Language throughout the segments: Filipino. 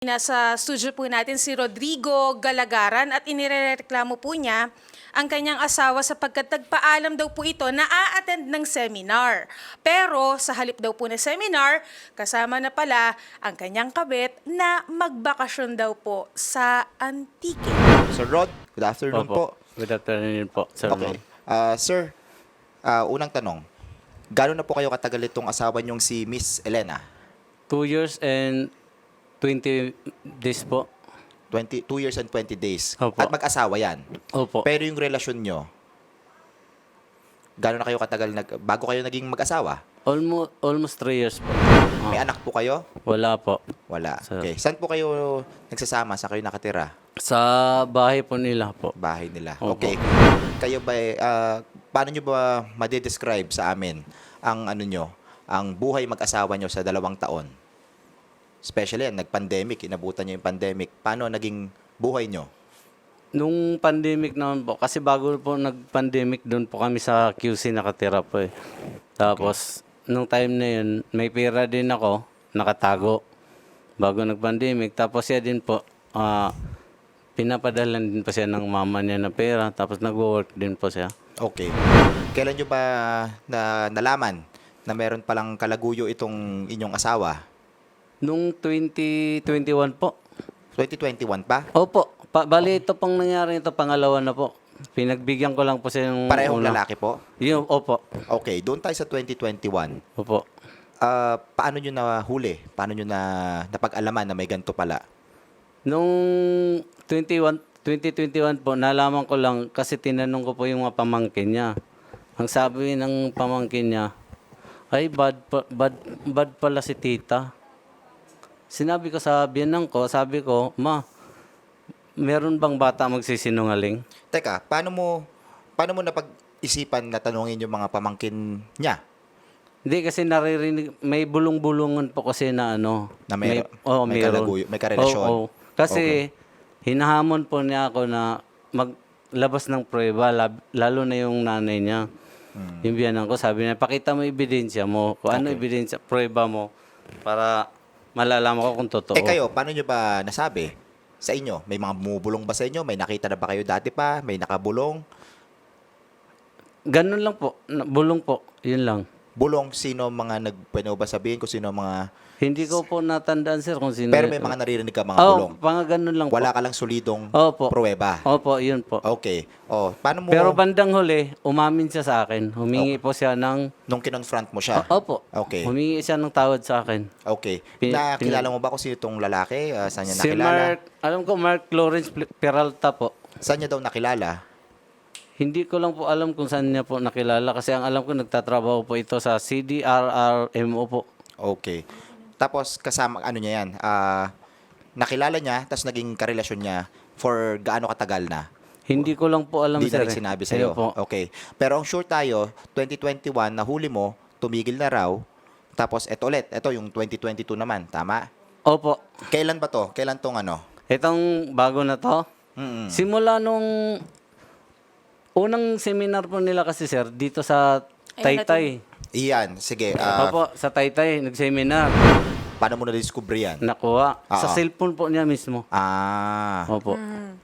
Nasa studio po natin si Rodrigo Galagaran at inireklamo po niya ang kanyang asawa sapagkat nagpaalam daw po ito na a-attend ng seminar. Pero sa halip daw po na seminar, kasama na pala ang kanyang kabit na magbakasyon daw po sa Antique. Sir Rod, good afternoon po. Good afternoon po, Sir Okay. Ron. Ah, sir, ah, unang tanong. Gano'n na po kayo katagal itong asawa niyong si Miss Elena? Two years and 20 days po. 20, 2 years and 20 days. Opo. At mag-asawa yan. Opo. Pero yung relasyon nyo, gano'n na kayo katagal nag, bago kayo naging mag-asawa? Almost, almost 3 years po. May Ah, anak po kayo? wala po. Wala. Sir. Okay. Saan po kayo nagsasama? Saan kayo nakatira? Sa bahay po nila po. Bahay nila. Opo. Okay. Kayo ba, eh, ah, paano nyo ba madidescribe sa amin ang ano nyo, ang buhay mag-asawa nyo sa dalawang taon? Especially, yan, nag-pandemic, inabutan nyo yung pandemic. Paano naging buhay nyo? Nung pandemic naman po, kasi bago po nag-pandemic, doon po kami sa QC nakatira po eh. Tapos, nung time na yun, may pera din ako, nakatago. Bago nag-pandemic. Tapos siya din po, ah, pinapadalan din po siya ng mama niya na pera. Tapos nag-work din po siya. Okay. Kailan nyo ba na, nalaman na meron palang kalaguyo itong inyong asawa? Nung 2021 po. 2021 pa? Opo. Pa, bali, ito pang nangyari ito, pangalawa na po. Pinagbigyan ko lang po siya yung Parehong una. lalaki po? Yung, opo. Okay, doon tayo sa 2021. Opo. Ah, paano nyo nahuli? Paano nyo na napag-alaman na may ganito pala? Nung 21, 2021 po, nalaman ko lang kasi tinanong ko po yung mga pamangkin niya. Ang sabi ng pamangkin niya, ay bad, pa- bad, bad pala si tita. Sinabi ko sa biyanang ko, sabi ko, ma, meron bang bata magsisinungaling? Teka, paano mo paano mo napag-isipan na tanungin yung mga pamangkin niya? Hindi kasi naririnig, may bulong-bulungan po kasi na ano. Na may- oo, may meron. kalaguyo- may karelasyon. Oo, oo. Kasi hinahamon po niya ako na maglabas ng prueba, lab- lalo na yung nanay niya. Hmm. Yung biyanan ko, sabi niya, pakita mo ebidensya mo. Kung ano ebidensya, prueba mo para malalaman ko kung totoo. Eh kayo, paano nyo ba nasabi? Sa inyo, may mga bumubulong ba sa inyo? May nakita na ba kayo dati pa? May nakabulong? Ganun lang po. na- Bulong po. Yun lang. Bulong, sino mga nag, pwede mo ba sabihin kung sino mga... Hindi ko po natandaan, sir, kung sino. Pero may mga naririnig ka mga Oo, bulong. mga ganun lang Wala po. ka lang solidong Opo. pruweba. Opo, yun po. Okay. Oh, paano mo, Pero bandang huli, umamin siya sa akin. Humingi po siya ng... nung kinonfront mo siya? Opo. Okay. Humingi siya ng tawad sa akin. Okay. Pin- Nakilala mo ba kung sino itong lalaki? Ah, saan niya Si nakilala? Mark, alam ko Mark Lawrence Pl- Peralta po. Saan niya daw nakilala? Hindi ko lang po alam kung saan niya po nakilala kasi ang alam ko nagtatrabaho po ito sa CDRRMO po. Okay. Tapos kasama ano niya yan? Ah, nakilala niya tapos naging karelasyon niya for gaano katagal na? Hindi ko lang po alam Hindi na sir. rin eh. sinabi sa iyo. Ayun po. Okay. Pero ang sure tayo, 2021 nahuli mo, tumigil na raw. Tapos eto ulit, eto yung 2022 naman, tama? Opo. Kailan ba to? Kailan tong ano? Itong bago na to. Mm. Simula nung unang seminar po nila kasi sir dito sa Ayun, Taytay. Iyan, sige. ah, Opo, sa Taytay nag-seminar. paano mo na-discover yan? Nakuha. Sa Oo. cellphone po niya mismo. Ah. Opo.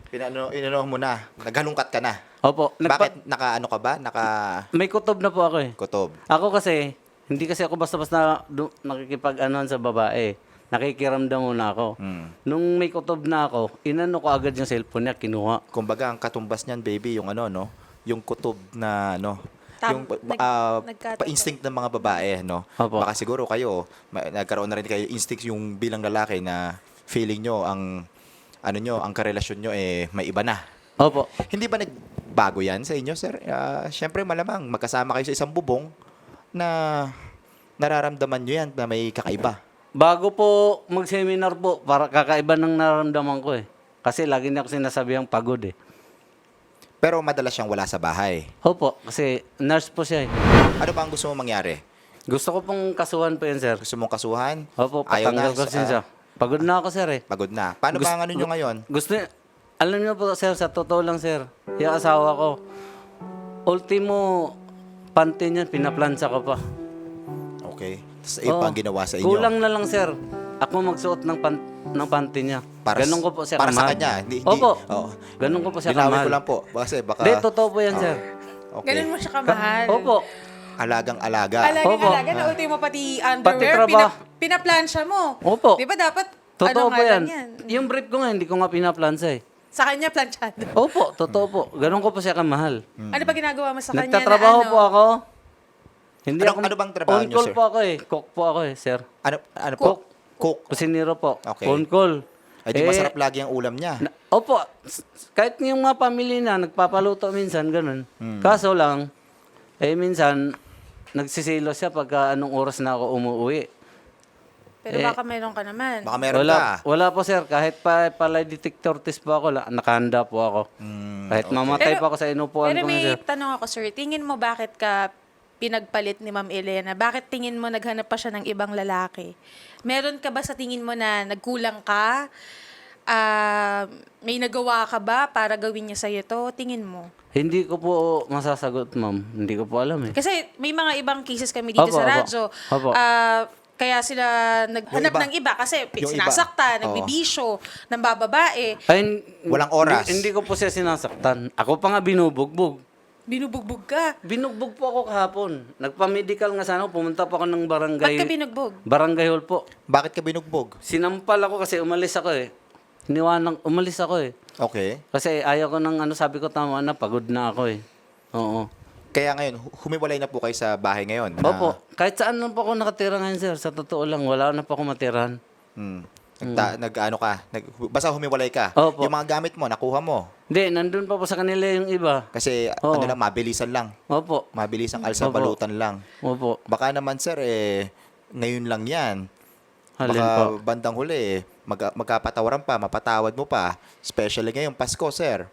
Pinano, inano mo na. Naghalungkat ka na. Opo. Nagpa- Bakit? Naka ano ka ba? Naka May kutob na po ako eh. kutob. Ako kasi, hindi kasi ako basta-basta du- nakikipag-anuhan sa babae. Nakikiramdam muna ako. Mm. Nung may kutob na ako, inano ko agad yung cellphone niya, kinuha. Kumbaga, ang katumbas niyan, baby, yung ano, no? Yung kutob na, ano, Tam- yung nag- nagkatotoo. pa-instinct ng mga babae, no? Opo. Baka siguro kayo, ma- nagkaroon na rin kayo instinct yung bilang lalaki na feeling nyo, ang, ano nyo, ang karelasyon nyo, eh, may iba na. Opo. Hindi ba nagbago yan sa inyo, sir? Ah, Siyempre, malamang, magkasama kayo sa isang bubong na nararamdaman nyo yan na may kakaiba. Bago po mag-seminar po, para kakaiba ng nararamdaman ko eh. Kasi lagi niya ako sinasabihang pagod eh. Pero madalas siyang wala sa bahay. Opo, kasi nurse po siya eh. Ano ba ang gusto mo mangyari? Gusto ko pong kasuhan po yan, sir. Gusto mong kasuhan? Opo, Ayaw na, patanggal ko ah, siya. Pagod na ako, sir eh. Pagod na. Paano Gusto- ba ang ano nyo ngayon? Gusto niya, alam niyo po sir, sa totoo lang sir, yung asawa ko, ultimo panty niyan, pinaplansa ko pa. Okay. Tapos iba ang Oo. ginawa sa inyo. Kulang na lang sir, ako magsuot ng pan- ng panty niya. Para, Ganun ko po siya para sa kanya. Hindi, hindi, Opo. Oo. Ganun ko po siya Linawin ko lang po. Kasi baka... Hindi, totoo po yan, sir. Okay. Ganun mo siya kamahal. Opo. Alagang-alaga. Alagang Opo. alaga, nauti mo pati underwear, Pati trabaho. pina, pinaplansya mo. Opo. Di ba dapat, Totoo ano po nga yan. lang Yung brief ko nga, hindi ko nga pinaplansa eh. Sa kanya, planchado. Opo, totoo po. Ganun ko po siya kamahal. Ano pa ginagawa mo sa kanya Nagtatrabaho na ano? po ako. Hindi Ano- ako, ano bang trabaho on niyo, call sir? po ako eh. Cook po ako eh, sir. Ano, ano po? Cook. Kusinero po. Okay. On call. Ay, di Eh, masarap lagi ang ulam niya. Na, opo, kahit yung mga pamilya na, nagpapaluto minsan, ganun. Hmm. Kaso lang, eh minsan, nagsisilo siya pagka anong oras na ako umuwi. Pero Eh, baka meron ka naman. Baka meron wala, ka. wala po sir, kahit pa pala detector test po ako, nakahanda po ako. Hmm, kahit mamatay Pero- pa ako sa inupuan Pero ko may ngayon, sir. tanong ako, sir. Tingin mo bakit ka pinagpalit ni Ma'am Elena? Bakit tingin mo naghanap pa siya ng ibang lalaki? Meron ka ba sa tingin mo na nagkulang ka? Ah, may nagawa ka ba para gawin niya sa'yo to? Tingin mo. Hindi ko po masasagot, ma'am. Hindi ko po alam eh. Kasi may mga ibang cases kami dito Opo, sa radyo. Opo. Ah, kaya sila naghanap iba. ng iba kasi Yung iba. sinasakta, Oo. nagbibisyo, ng bababae. Ay, Walang oras. Hindi, hindi ko po siya sinasaktan. Ako pa nga binubugbog. Binubugbog ka. Binugbog po ako kahapon. Nagpa-medical nga sana ako. Pumunta po ako ng barangay. Ba't ka binugbog? Barangay hall po. Bakit ka binugbog? Sinampal ako kasi umalis ako eh. Iniwanang, umalis ako eh. Okay. Kasi ayaw ko ng ano, sabi ko tama na, pagod na ako eh. Oo. Kaya ngayon, hu- humiwalay na po kayo sa bahay ngayon. na- Opo. Kahit saan lang po ako nakatira ngayon, sir. Sa totoo lang, wala na po ako matirahan. Hmm. Nagta, nag, ano ka, nag, basta humiwalay ka. Opo. Yung mga gamit mo, nakuha mo. Hindi, nandun pa po sa kanila yung iba. Kasi Oo. ano lang, mabilisan lang. Opo. Mabilisang alsa Opo. balutan lang. Opo. Baka naman sir, eh, ngayon lang yan. Halin Baka po. bandang huli, eh, mag, magkapatawaran pa, mapatawad mo pa. Especially ngayong Pasko, sir.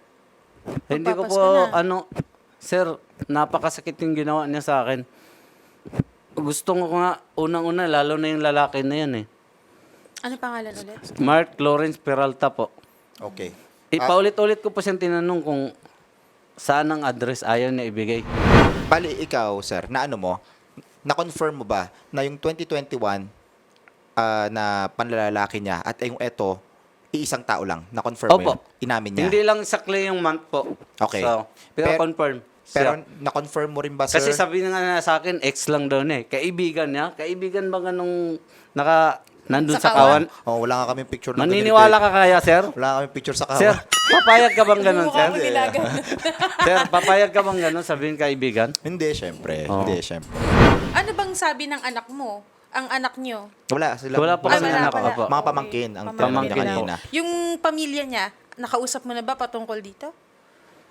Hindi ko po, Magpapasko na. ano, sir, napakasakit yung ginawa niya sa akin. Gusto ko nga, unang-una, lalo na yung lalaki na yan eh. Ano pangalan ulit? Mark Lawrence Peralta po. Okay. Ipaulit-ulit ko po siyang tinanong kung saan ang address ayaw niya ibigay. Bali, ikaw, sir, na ano mo, na-confirm mo ba na yung 2021 ah, na panlalaki niya at yung eto, iisang tao lang, na-confirm mo Opo. yun? Inamin niya? Hindi lang sakli yung month po. Okay. So, pero Per- confirm. Pero siya. na-confirm mo rin ba, sir? Kasi sabi nga na sa akin, ex lang daw niya eh. Kaibigan niya. Kaibigan ba nga nung naka, nandun Sa sa, kawan? oh, wala nga kaming picture ng Maniniwala ka kaya, sir? Wala nga kaming picture sa kawan. Sir, papayag ka bang ganun, sir? sir, papayag ka bang ganun sabihin kaibigan? Hindi, syempre. Oo. Hindi, syempre. ano bang sabi ng anak mo? Ang anak nyo? Wala sila. Wala po wala anak. Opo. Mga pamangkin ang Pamangkin kanina. Yung pamilya niya, nakausap mo na ba patungkol dito?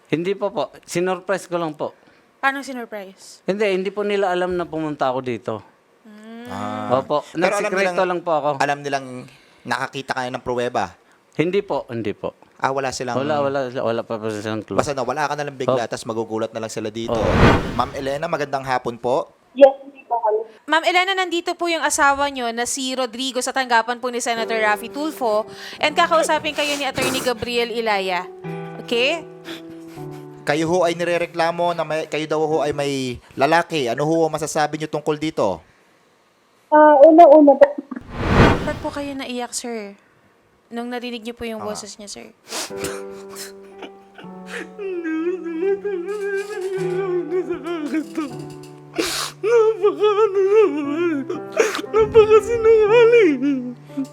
Hindi po po. Sinurprise ko lang po. Paano sinurprise? Hindi, hindi po nila alam na pumunta ako dito. Ah. Opo. Pero alam Nagsikreto nilang- lang po ako. Alam nilang nakakita ka na ng pruweba. Hindi po, hindi po. Ah, wala silang... Wala, wala, wala pa po silang clue. Basta na, wala ka na lang bigla, tapos magugulat na lang sila dito. Ma'am Elena, magandang hapon po. Ma'am Elena, nandito po yung asawa nyo na si Rodrigo sa tanggapan po ni Senator Raffy Tulfo and kakausapin kayo ni Attorney Gabriel Ilaya. Okay? Kayo ho ay nirereklamo na may, kayo daw ho ay may lalaki. Ano ho ang masasabi niyo tungkol dito? Ah, una-una po. Ba't po kayo naiyak, sir? Nung narinig niyo po yung boses niya, sir.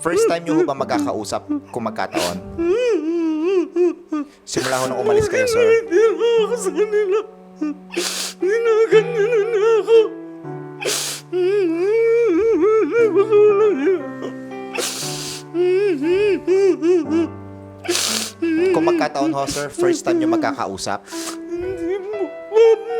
First time niyo ho ba magkakausap kung magkataon? Simula ho nung umalis kayo, sir. Hindi ako sa kanila. Ginaganyan na ako. Kung magkataon ho, sir, first time niyo magkakausap,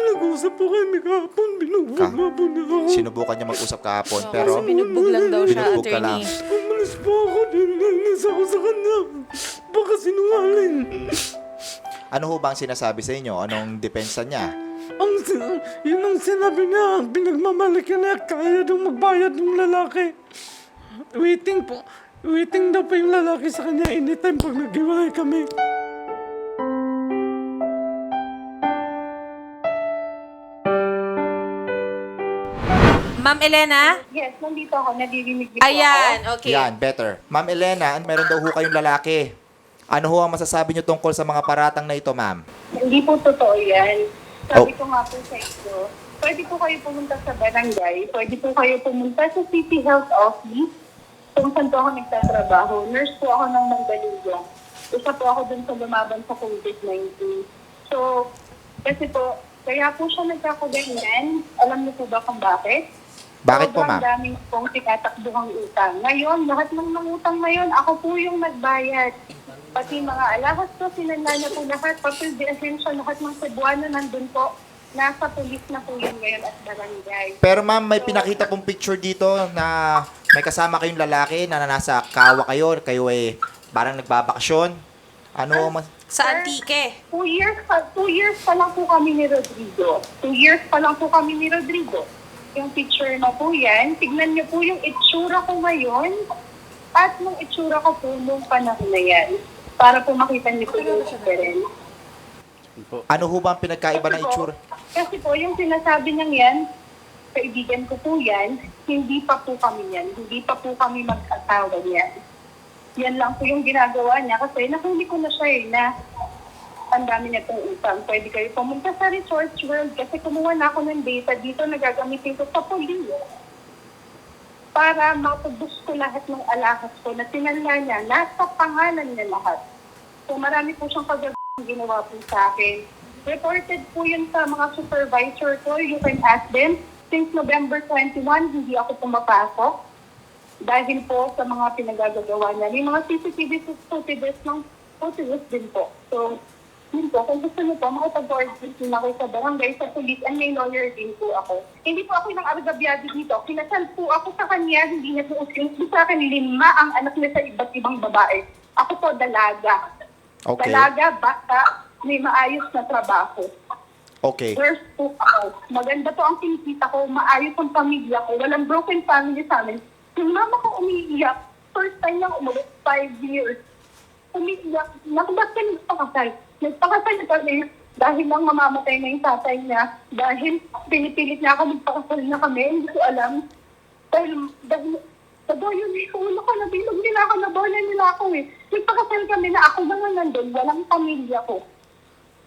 nag-usap po kami kahapon. Binugbog Ka- nga po na ako. sinubukan niyo mag-usap kahapon, Oo, pero kasi binugbog lang daw siya, binugbog ka attorney. Umalis po ako. Dinilis ako sa kanya. Baka sinungaling. ano ho ba ang sinasabi sa inyo? Anong depensa niya? Ang, sin- yun ang sinabi niya. Pinagmamalaki na kaya daw magbayad ng lalaki. Waiting po. Waiting daw pa yung lalaki sa kanya anytime pag naghiwalay kami. Ma'am Elena? Yes, nandito ako. Naririnig niyo po Ayan, okay. Yan, better. Ma'am Elena, meron daw ho kayong lalaki. Ano ho ang masasabi niyo tungkol sa mga paratang na ito, ma'am? ako. Hindi po totoo yan. Sabi Oh. ko nga po sa inyo, pwede po kayo pumunta sa barangay, pwede po kayo pumunta sa City Health Office, kung saan po ako nagtatrabaho. Nurse po ako ng Mandaluyong. Isa po ako dun sa lumaban sa COVID-19. So, kasi po, kaya po siya nagkakaganyan. Alam niyo po ba kung bakit? Bakit po, Sobrang ma'am? daming pong tinatakbuhang utang. Ngayon, lahat ng mga utang ngayon, ako po yung nagbayad. Pati mga alahas ko, sinanda niya po lahat. Papel de ahensya, lahat ng Cebuano nandun po. Nasa pulis na po yun ngayon at barangay. Pero ma'am, may pinakita pong picture dito na may kasama kayong lalaki na nasa kawa kayo, kayo ay parang nagbabakasyon. Ano ho mas... Sa Antique. Two years pa, two years pa lang po kami ni Rodrigo. Two years pa lang po kami ni Rodrigo. Yung picture na po yan, tignan niyo po yung itsura ko ngayon at nung itsura ko po nung panahon na yan. Para po makita niyo po yung difference. Ano ho ba ang pinagkaiba ng itsura? Kasi po, yung sinasabi niyang yan, kaibigan ko po yan, hindi pa po kami yan. Hindi pa po kami mag-asawa yan. Yan lang po yung ginagawa niya kasi nahuli ko na siya eh, na ang dami niya itong utang. Pwede kayo pumunta sa Resorts World kasi kumuha na ako ng data dito na gagamitin ko sa police para matubos ko lahat ng alahas ko na tinala niya. Nasa pangalan niya lahat. So marami po siyang pag ginawa po sa akin. Reported po yun sa mga supervisor ko. You can ask them. Since November 21, hindi ako pumapasok. Dahil po sa mga pinagagagawa niya. May mga CCTV footages ng footages din po. So, yun po, kung gusto niyo po, makipag-coordinate din ako sa barangay, sa police, and may lawyer din po ako. Hindi po ako ng argabyado dito. Kinasal po ako sa kanya, hindi niya po usin. Sa akin, lima ang anak niya sa iba't ibang babae. Ako po, dalaga. Okay. Dalaga, bata, may maayos na trabaho. Okay. First po ako. Maganda po ang kinikita ko. Maayos ang pamilya ko. Walang broken family sa amin. Yung mama ko umiiyak. First time niyang umulit, five years. Umiiyak. Naku, ba't ka nagpakasal? Nagpakasal na kami dahil lang mamamatay na yung tatay niya. Dahil pinipilit niya ako magpakasal na kami. Hindi ko alam. Dahil, dahil sa boyo ni ulo ko, nabilog nila ako, nabola nila ako eh. Nagpakasal kami na ako na nga nandun, walang pamilya ko.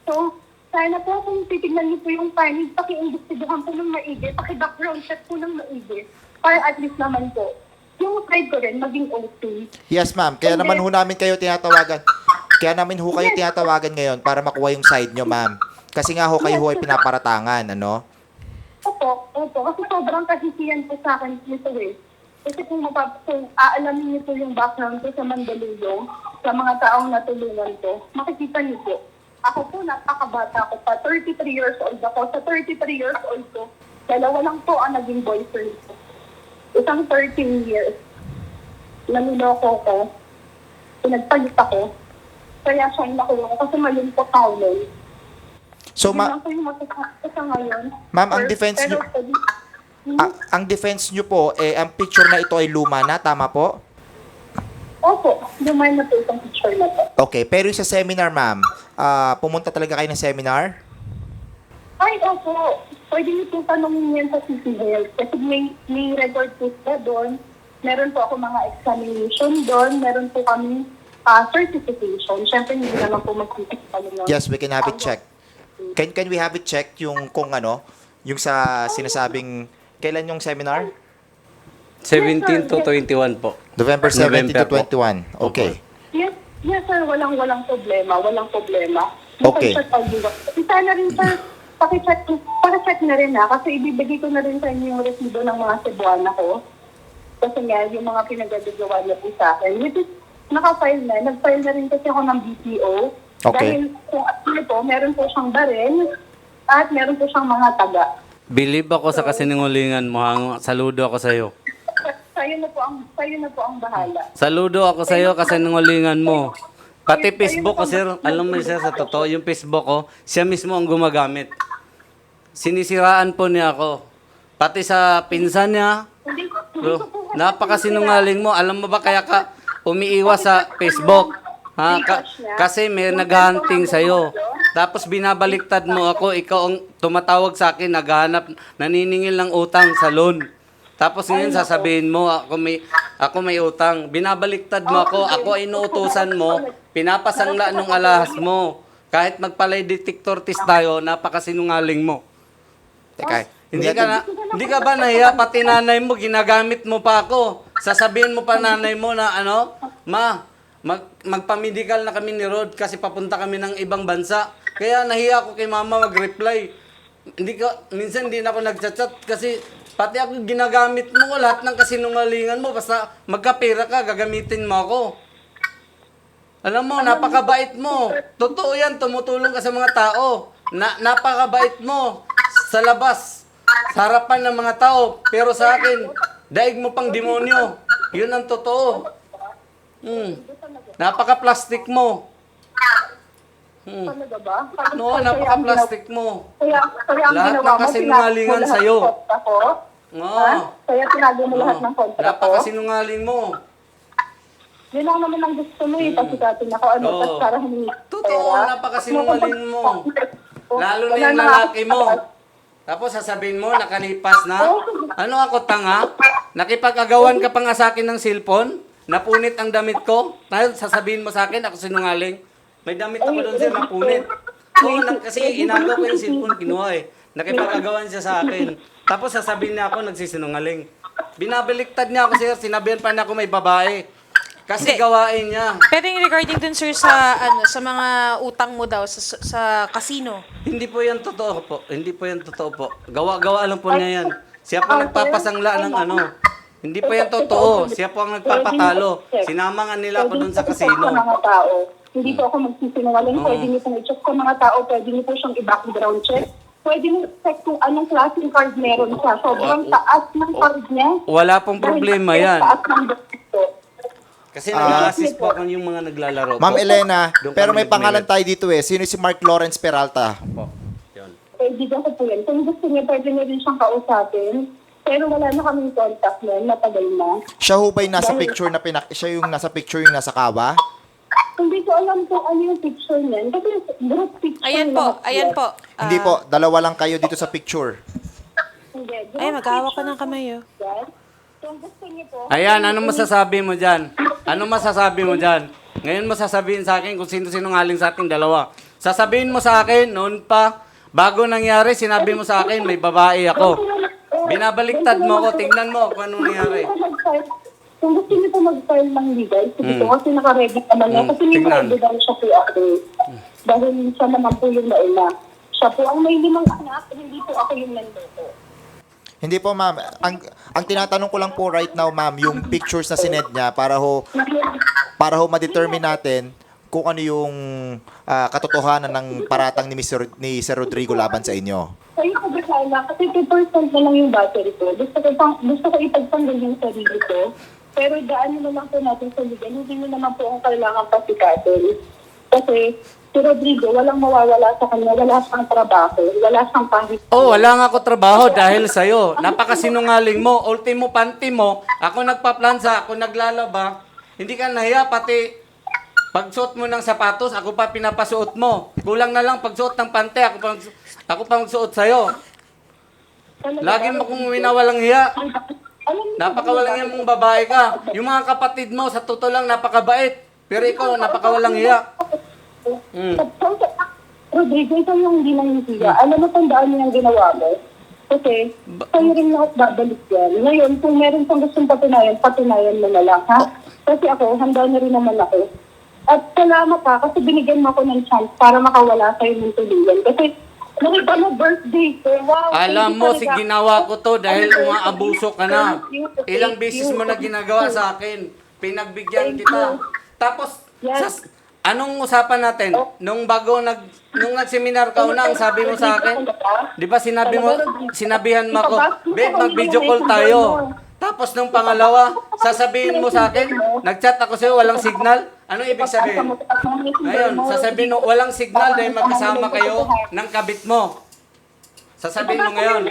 So, sana po kung titignan niyo po yung findings, paki-investigahan po ng maigi, paki-background check po ng maigi, para at least naman po, yung side ko rin maging okay. Yes, ma'am. Kaya naman ho namin kayo tinatawagan. Kaya namin ho kayo tinatawagan ngayon para makuha yung side nyo, ma'am. Kasi nga ho kayo ho ay pinaparatangan, ano? Opo, opo, kasi sobrang kahisiyan po sa akin nito eh. Kasi kung, mapap- kung aalamin niyo po yung background ko sa Mandaluyong, sa mga taong natulungan ko, makikita niyo po. Ako po, napakabata ko pa. 33 years old ako. Sa 33 years old ko, dalawa lang po ang naging boyfriend ko. Isang 13 years. Naniloko ko. Pinagpalit ako. Kaya siya yung nakuha ko kasi malungkot ako nun. So, ma- po. Ma'am, ang defense pwede- Hmm? ang, ang defense nyo po, eh, ang picture na ito ay luma na, tama po? Opo, lumay na po itong picture na to. Okay, pero yung sa seminar, ma'am, ah, pumunta talaga kayo ng seminar? Ay, opo. Pwede niyo po tanongin yan sa City Health. Kasi may, may record po doon. Meron po ako mga examination doon. Meron po kami ah, certification. Siyempre, hindi naman po magkikita nun. Yes, we can have it checked. Can, can we have it checked yung kung ano, yung sa sinasabing, kailan yung seminar? 17 to 21 po. November 17 to November po. 21. Okay. Yes, yes sir. Walang, walang problema. Walang problema. Okay. Pakicheck pag Sana rin sir, pakicheck, pakicheck na rin ha. Kasi ibibigay ko na rin sa inyo yung resibo ng mga Cebuana ko. Kasi nga, yung mga pinagagagawa niya po sa akin. Which is, naka-file na. Nag-file na rin kasi ako ng BPO. Okay. Dahil kung ano po, meron po siyang baril at meron po siyang mga taga. Believe ako sa kasinungalingan mo. Hang, saludo ako sa iyo. Sa'yo na po ang, sa'yo na po ang bahala. Saludo ako sa iyo kasi nangulingan mo. Pati Facebook ko, sir. Alam mo, sir, sa totoo, yung Facebook ko, siya mismo ang gumagamit. Sinisiraan po niya ako. Pati sa pinsan niya, Hindi ko, hindi Bro, ko po kasi napakasinungaling mo. Alam mo ba kaya ka umiiwas sa Facebook? Ha? Ka- kasi may naghahunting sa'yo. Tapos binabaliktad mo ako, ikaw ang tumatawag sa akin, naghahanap, naniningil ng utang sa loan. Tapos ngayon sasabihin mo, ako may, ako may utang. Binabaliktad mo ako, ako ay inuutosan mo, pinapasangla nung alahas mo. Kahit magpalay detector test tayo, napakasinungaling mo. Teka, Hindi ka na, hindi ka ba nahiya pati nanay mo ginagamit mo pa ako. Sasabihin mo pa nanay mo na ano, ma, mag magpa-medical na kami ni Rod kasi papunta kami ng ibang bansa. Kaya nahiya ako kay mama mag-reply. Hindi ka minsan hindi na ako nagchat-chat kasi pati ako ginagamit mo ko lahat ng kasinungalingan mo basta magkapera ka gagamitin mo ako. Alam mo, napakabait mo. Totoo yan, tumutulong ka sa mga tao. Na, napakabait mo sa labas, sa harapan ng mga tao. Pero sa akin, daig mo pang demonyo. Yun ang totoo. Hmm. Napaka-plastic mo. Hmm. Talaga ba? No, napaka-plastic mo. Kaya, kaya ang Lahat ng kasinungalingan sa'yo. lahat ng kontra ko. Oo. Ha? Kaya tinago mo lahat ng kontra ko. Napakasinungaling mo. Yun lang naman ang gusto mo eh, pasikatin ako ano, Oo. tapos para humingi ng Totoo, napakasinungaling mo. Lalo na yung lalaki ako- mo. Tapos sasabihin mo, nakalipas na. Ano ako, tanga? Nakipag-agawan ka pa nga sa akin ng cellphone? Napunit ang damit ko? Ngayon, sasabihin mo sa akin, ako sinungaling. May damit ako doon sir, napunit. Oo, na, kasi inagaw ko yung cellphone, kinuha eh. Nakipag-agawan siya sa akin. Tapos sasabihin niya ako, nagsisinungaling. Binabaliktad niya ako sir, sinabihan pa niya ako may babae. Kasi Hindi. gawain niya. Pero yung regarding dun sir sa ano sa mga utang mo daw sa, sa casino. Hindi po yan totoo po. Hindi po yan totoo po. Gawa-gawa lang po niya yan. Siya po nagpapasangla ng ano. Hindi po yan totoo. Siya po ang nagpapatalo. Sinama nga nila ako doon sa. Sa mga tao. Hindi po ako magsisinungaling. Pwede niyo pong i-check sa mga tao. Pwede niyo po siyang i-background check. Pwede niyo check kung anong klaseng card meron siya. Sobrang taas ng card niya. Wala pong problema Dahil yan. Taas ng. Kasi nag-assist po ako yung mga naglalaro Ma'am po. Elena, Doon pero kami may pangalan tayo dito eh. Sino si Mark Lawrence Peralta? Po. Yun. Kaibigan ko po yan. Kung gusto niya, pwede niya rin siyang kausapin. Pero wala na kaming contact nun. Matagal na. Siya ho ba yung nasa picture na pinak... Siya yung nasa picture yung nasa kawa? Hindi ko alam kung ano yung picture niyan. Kasi group picture Ayan po, lahat ayan yan. po. Hindi Ah, po, dalawa lang kayo dito sa picture. Hindi. group Ay, mag-hawak ka picture ng kamay oh. yan. Kung gusto niyo po. Ayan, ano masasabi mo dyan? Ano masasabi mo dyan? Ngayon mo sasabihin sa akin kung sino-sino ngaling sa ating dalawa. Sasabihin mo sa akin, noon pa, bago nangyari, sinabi mo sa akin, may babae ako. Binabaliktad mo ako, tingnan mo kung anong nangyari. Kung gusto niyo po mag-file- ng legal, sige po, kasi naka-ready naman na. Kasi may tingnan. mga evidence siya po ako. Dahil siya naman po yung nauna. Siya po ang may limang anak, hindi po ako yung nandito. Hindi po, ma'am. Ang, ang tinatanong ko lang po right now, ma'am, yung pictures na sined niya para ho, para ho ma-determine natin kung ano yung ah, katotohanan ng paratang ni Mr. ni Sir Rodrigo laban sa inyo. Sa'yo ko basala, kasi 2% na lang yung battery ko. Gusto ko, pang, gusto ko ipagtanggol yung sarili ko. Pero daan mo lang po natin sa legal, hindi mo naman po ang kailangan pasikatin. Kasi si Rodrigo, walang mawawala sa kanya, wala siyang trabaho, wala siyang pahit. Oh, wala nga ako trabaho dahil sa'yo. Napakasinungaling mo. Ultimo panty mo. Ako nagpaplansa, ako naglalaba. Hindi ka nahiya, pati pagsuot mo ng sapatos, ako pa pinapasuot mo. Kulang na lang pagsuot ng pante, ako pa, ako pa magsuot sa'yo. Lagi mo kung winawalang hiya. Napakawalang hiya mong babae ka. Yung mga kapatid mo, sa totoo lang, napakabait. Pero ikaw, napakawalang hiya. Mm. Sa- sa- Rodrigo, ikaw yung hindi nangyisiya. Alam mo, tandaan mo yung ginawa mo. Kasi, sa'yo rin lahat babalik yan. Ngayon, kung meron kang gustong patunayan, patunayan mo na lang, ha? Kasi ako, handa na rin naman ako. At salamat ka, kasi binigyan mo ako ng chance para makawala sa'yo ng tuluyan. Kasi, nakita mo birthday ko. Wow! Alam mo, si ginawa ko to dahil umaabuso ka na. Ilang beses mo na ginagawa sa akin. Pinagbigyan Thank kita. you. Tapos, Yes. sas- anong usapan natin? Oh. Nung bago nag nung nagseminar ka una, ang sabi mo sa akin, 'di ba sinabi mo sinabihan mo ako, "Babe, mag-video call tayo." Tapos nung pangalawa, sasabihin mo sa akin, nag-chat ako sa'yo, walang signal. Ano ibig sabihin? Ngayon, sasabihin mo, walang signal dahil magkasama kayo ng kabit mo. Sasabihin mo ngayon,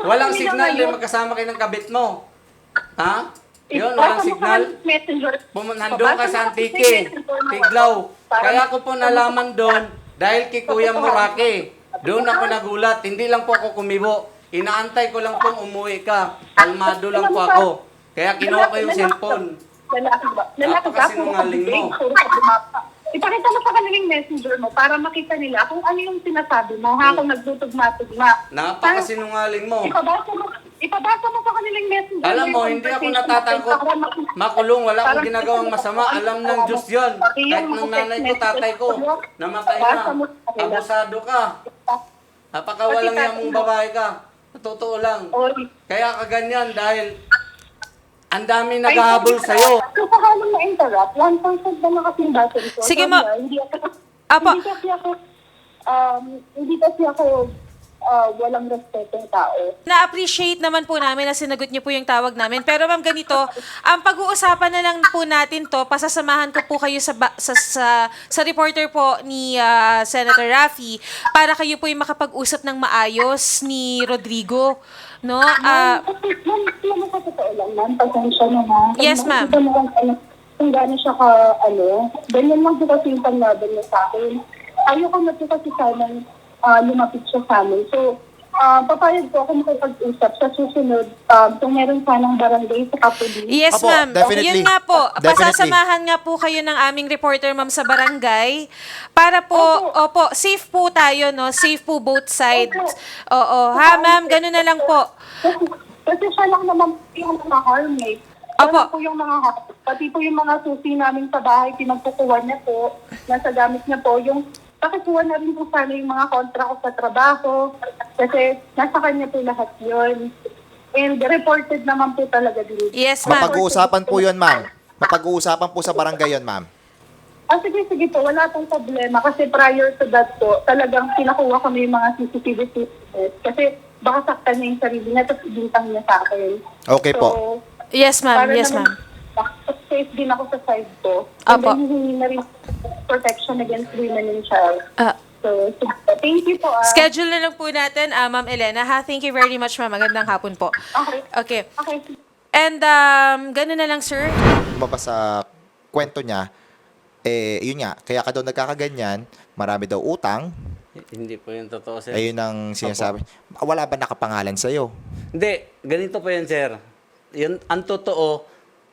walang signal dahil magkasama kayo ng kabit mo. Ha? Yun, walang signal. Messenger. Pumunandun ka sa Antique, Tiglaw. Kaya ko po nalaman doon dahil kay Kuya Muraki. Doon ako nagulat. Hindi lang po ako kumibo. Inaantay ko lang pong umuwi ka. Kalmado lang po ako. Kaya kinuha ko yung cellphone. Napakasinungaling mo. Ipakita mo sa kanilang messenger mo para makita nila kung ano yung sinasabi mo. Ha, kung nagtutugma-tugma. Napakasinungaling mo. Ipabasa mo, ipabasa mo sa kanilang messenger. Alam mo, yung hindi ako conversation natatakot. para mak- Makulong, wala akong Parang- ginagawang masama. Alam ng Diyos yun. Yung Kahit mga ng nanay ko, text tatay ko, namatay na. mo sa kanila. Abusado ka. Napakawalang Pati yamong tatay mo. babae ka. Totoo lang. Or, Kaya ka ganyan dahil ang dami naghahabol sa'yo. Kung sakalang na-interrupt, 1% na lang kasi yung battery ko. Sige, ma- niya, Hindi ako, Apo. hindi kasi ako, um, hindi kasi ako uh, walang respetong tao. Na-appreciate naman po namin na sinagot niyo po yung tawag namin. Pero ma'am, ganito, ang pag-uusapan na lang po natin to, pasasamahan ko po kayo sa, ba- sa, sa, sa reporter po ni ah, Senator Raffy para kayo po yung makapag-usap ng maayos ni Rodrigo. No? Ah, ma'am, alam mo sa totoo lang, ma'am, pasensya na na. Kung Yes, ma'am. makikita mo kung ano, kung gano'n siya ka, ano, ganyan lang po kasi yung panglaban niya sa akin. Ayoko na po kasi sana uh, lumapit siya sa amin. So, uh, papayag po ako makipag-usap sa susunod um, kung meron sanang barangay sa kapulis. Yes, Apo, ma'am. definitely. Yun nga po. Definitely. Pasasamahan nga po kayo ng aming reporter, ma'am, sa barangay. Para po, opo, safe po tayo, no? Safe po both sides. Oo. Ha, ma'am? Ganun na lang po. Kasi, kasi siya lang naman po yung mga harm eh. Opo. Siya lang po yung mga harm. Pati po yung mga susi namin sa bahay, pinagkukuha niya po, nasa gamit niya po, yung pakikuha na rin po sana yung mga kontra ko sa trabaho. Kasi nasa kanya po lahat yun. And reported naman po talaga din. Yes, ma'am. Mapag-uusapan po yun, ma'am. Mapag-uusapan po sa barangay yun, ma'am. Ah, sige, sige po. Wala pong problema. Kasi prior to that po, talagang pinakuha ko na yung mga CCTV footage. Kasi baka saktan niya yung sarili niya, tapos ibintang niya sa akin. Okay po. Yes, ma'am. para Yes, naman, ma'am. safe din ako sa side ko. And Apo. then, hihingi na rin protection against women and child. Ah, So, thank you po. ah. schedule na lang po natin, ah, Ma'am Elena. Ha? Thank you very much, ma'am. Magandang hapon po. Okay. Okay. Okay. And um, ganun na lang, sir. Lumabas sa kwento niya, eh, yun nga, kaya ka daw nagkakaganyan, marami daw utang, Hindi po yung totoo, sir. ayun ang sinasabi. Wala ba nakapangalan sa'yo? Hindi, ganito po yan, sir. Yun, ang totoo,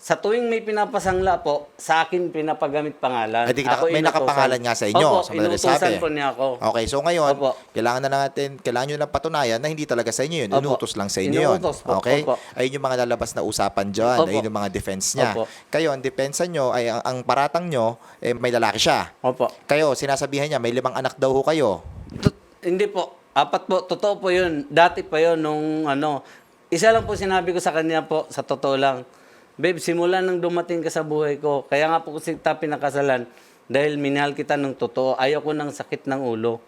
sa tuwing may pinapasangla po, sa akin pinapagamit pangalan. Ay, di, Ako may inutusan. nakapangalan nga sa inyo, Opo, sa inutusan po niya ako. Okay, so ngayon, Opo. kailangan na natin, kailangan nyo lang patunayan na hindi talaga sa inyo yun. Opo. Inutos lang sa inyo yun. Inuutos po, Okay? opo. Ayun yung mga lalabas na usapan dyan. Opo. Ayun yung mga defense niya. Opo. Kayo, ang depensa nyo, ay ang, ang paratang nyo, eh, may lalaki siya. Opo. Kayo, sinasabihan niya, may limang anak daw ho kayo. Tut- hindi po. Apat po. Totoo po yun. Dati pa yun nung ano. Isa lang po sinabi ko sa kanya po, sa totoo lang. Babe, simula nang dumating ka sa buhay ko, kaya nga po kita pinakasalan dahil minahal kita ng totoo. Ayaw ko ng sakit ng ulo.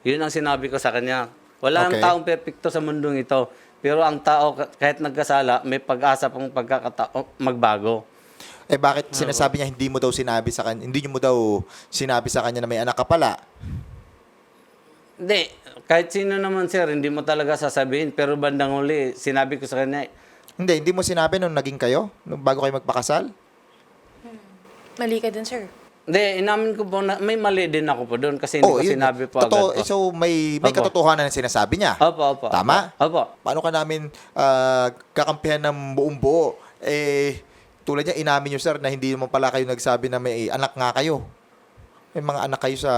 Yun ang sinabi ko sa kanya. Wala Okay. ang taong perpekto sa mundong ito. Pero ang tao, kahit nagkasala, may pag-asa pang pagkakatao magbago. Eh bakit sinasabi niya hindi mo daw sinabi sa kanya, hindi mo daw sinabi sa kanya na may anak ka pala? Hindi, kahit sino naman sir, hindi mo talaga sasabihin. Pero bandang huli, sinabi ko sa kanya, Hindi, hindi mo sinabi nung naging kayo? Nung bago kayo magpakasal? Mali ka dun, sir. Hindi, inamin ko po na may mali din ako po doon kasi hindi ko yun. sinabi po Totoo, agad po. So may may Opo. katotohanan na sinasabi niya. Opo, opo. Tama? Opo. Paano ka namin ah, kakampihan ng buong buo? Eh, tulad niya, inamin niyo sir na hindi naman pala kayo nagsabi na may anak nga kayo. May mga anak kayo sa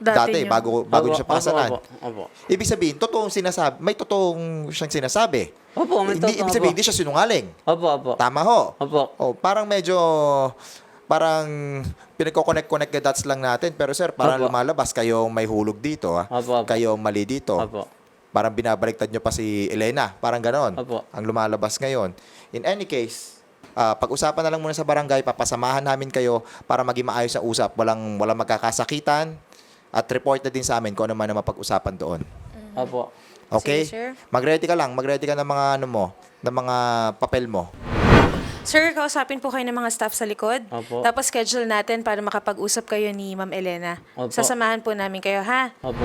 Dati dati, niyo. bago bago Opo, niyo siya pakasalan. Opo, opo. Ibig sabihin, totoong sinasabi, may totoong siyang sinasabi. Opo, may hindi, totoo ibig sabihin, po. hindi siya sinungaling. Opo, opo. Tama ho. Opo. Oh, parang medyo parang pinagko-connect-connect the dots lang natin. Pero sir, parang Opo. lumalabas kayong may hulog dito. Ha? Opo, opo. Kayong mali dito. Opo. Parang binabaliktad nyo pa si Elena. Parang ganon. Opo. Ang lumalabas ngayon. In any case, ah, pag-usapan na lang muna sa barangay, papasamahan namin kayo para maging maayos ang usap. Walang, walang magkakasakitan. At report na din sa amin kung ano man ang mapag-usapan doon. Opo. Okay? Sige, sir. Mag-ready ka lang. Mag-ready ka ng mga ano mo, ng mga papel mo. Sir, kausapin po kayo ng mga staff sa likod. Opo. Tapos schedule natin para makapag-usap kayo ni Ma'am Elena. Opo. Sasamahan po namin kayo, ha? Opo.